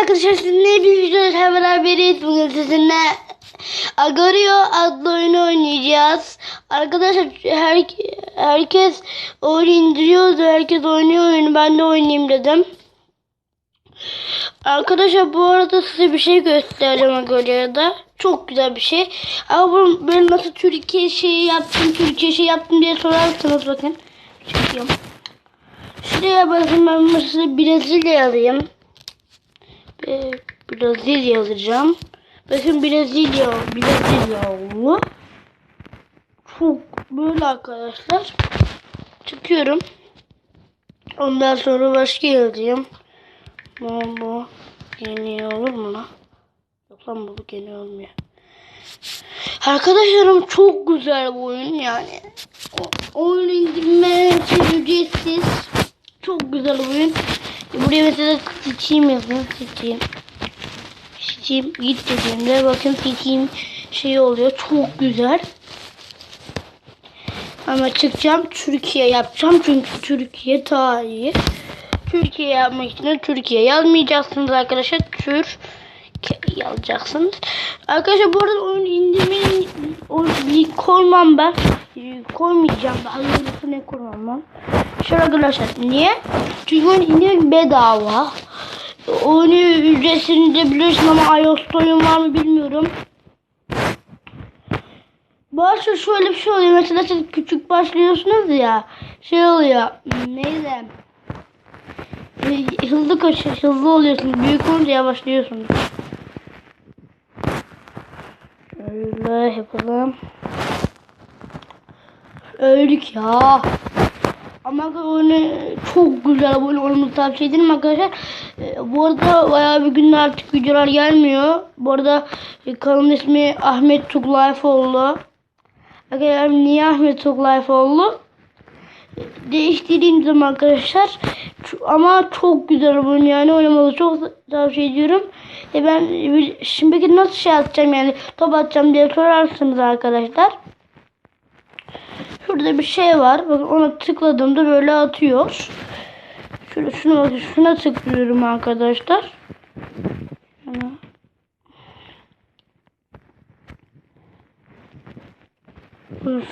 arkadaşlar sizinle bir videoda beraberiz. Bugün sizinle Agario adlı oyunu oynayacağız. Arkadaşlar her, herkes oyun indiriyordu. Herkes oynuyor oyunu. Ben de oynayayım dedim. Arkadaşlar bu arada size bir şey göstereceğim Agorio'da. Çok güzel bir şey. Ama bunu böyle nasıl Türkiye şeyi yaptım, Türkiye şey yaptım diye sorarsanız bakın. Çekiyorum. Şuraya bakın ben mesela Brezilya alayım. Ve Brezilya alacağım. Bakın Brezilya, Brezilya oldu. Çok böyle arkadaşlar. Çıkıyorum. Ondan sonra başka yazacağım. Bu, bu yeni olur mu lan? Yok lan bu yeni olmuyor. Arkadaşlarım çok güzel bu oyun yani. O, oyun indirme ücretsiz. Çok güzel oyun. Buraya mesela seçeyim yazayım. Seçeyim. Seçeyim. Git dediğimde bakın seçeyim şey oluyor. Çok güzel. Ama çıkacağım Türkiye yapacağım. Çünkü Türkiye daha iyi. Türkiye yapmak için Türkiye yazmayacaksınız arkadaşlar. Türk yazacaksınız. Arkadaşlar bu arada oyun indirmenin link koymam ben. Koymayacağım. Daha ne koymam ben. Şöyle arkadaşlar. Niye? Çünkü oyun bedava. Oyunu ücretsiz indirebilirsin ama iOS'ta oyun var mı bilmiyorum. Başta şöyle bir şey oluyor. Mesela siz küçük başlıyorsunuz ya. Şey oluyor. Neyse. Ee, Hızlı koş, hızlı oluyorsunuz. Büyük olunca yavaşlıyorsunuz. Şöyle yapalım. Öldük ya. Oyunu çok güzel oyunu oynamayı tavsiye ederim arkadaşlar. Ee, bu arada bayağı bir günler artık videolar gelmiyor. Bu arada e, kanalın ismi Ahmet Tuglaifoğlu. Arkadaşlar niye Ahmet Tuglaifoğlu? Değiştireyim zaman arkadaşlar. Ama çok güzel oyun yani oynamalı çok tavsiye ediyorum. E ben bir- şimdi nasıl şey atacağım yani top atacağım diye sorarsınız arkadaşlar. Şurada bir şey var. Bakın ona tıkladığımda böyle atıyor. Şöyle şuna bakın şuna tıklıyorum arkadaşlar.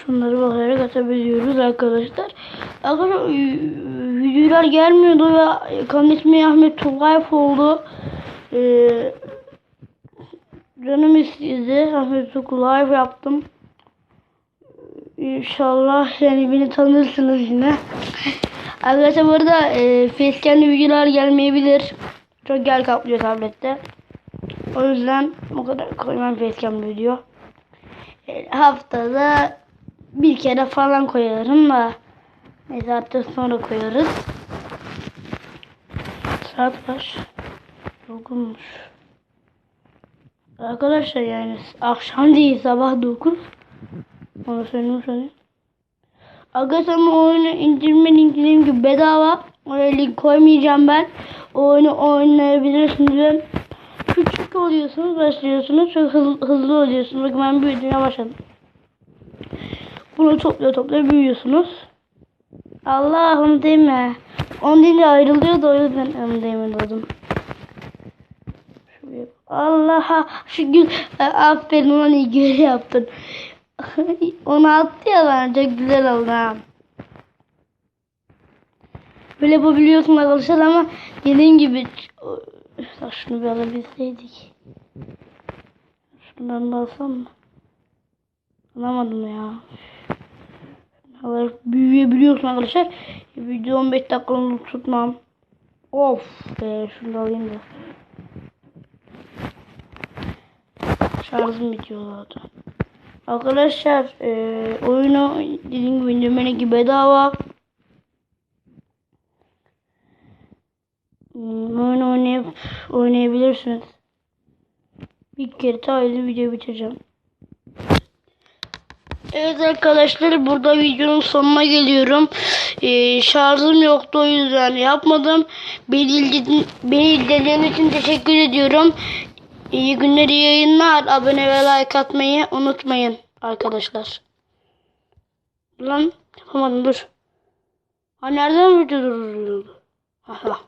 Şunları bakarak atabiliyoruz arkadaşlar. Arkadaşlar videolar gelmiyordu ve kanal ismi Ahmet Tugayf oldu. Ee, canım istedi. Ahmet Tugayf yaptım. İnşallah yani beni tanırsınız yine. Arkadaşlar bu arada e, facecam'li videolar gelmeyebilir. Çok gel kaplıyor tablette. O yüzden o kadar koymam facecam'li video. E, haftada bir kere falan koyarım da neyse artık sonra koyarız. Saat kaç? Yorgunmuş. Arkadaşlar yani akşam değil sabah 9. Onu söyleyeyim söyleyeyim. Arkadaşlar bu oyunu indirme linklerim gibi bedava. Oraya link koymayacağım ben. O oyunu oynayabilirsiniz. Küçük oluyorsunuz, başlıyorsunuz. Çok hızlı, hızlı oluyorsunuz. Bakın ben büyüdüğüne başladım. Bunu topluyor topluyor büyüyorsunuz. Allah onu deme. Onu deyince ayrılıyor da o yüzden onu. Şuraya. Allah'a şu gül. E, Aferin ona iyi göre yaptın. Onu attı ya çok güzel oldu ha. Böyle yapabiliyorsun arkadaşlar ama dediğim gibi şunu bir alabilseydik. Şundan da alsam mı? Alamadım ya. Alarak büyüyebiliyorsun arkadaşlar. Video 15 dakikanı tutmam. Of be şunu da alayım da. Şarjım bitiyor zaten. Arkadaşlar e, oyunu dediğim gibi indirmene gibi bedava. Hmm, oyun oynayıp oynayabilirsiniz. Bir kere taylı video bitireceğim. Evet arkadaşlar burada videonun sonuna geliyorum. Ee, şarjım yoktu o yüzden yapmadım. Beni, izledi- beni izlediğiniz için teşekkür ediyorum. İyi günler, iyi yayınlar. Abone ve like atmayı unutmayın arkadaşlar. Lan yapamadım dur. Ha nereden video durdu? Aha.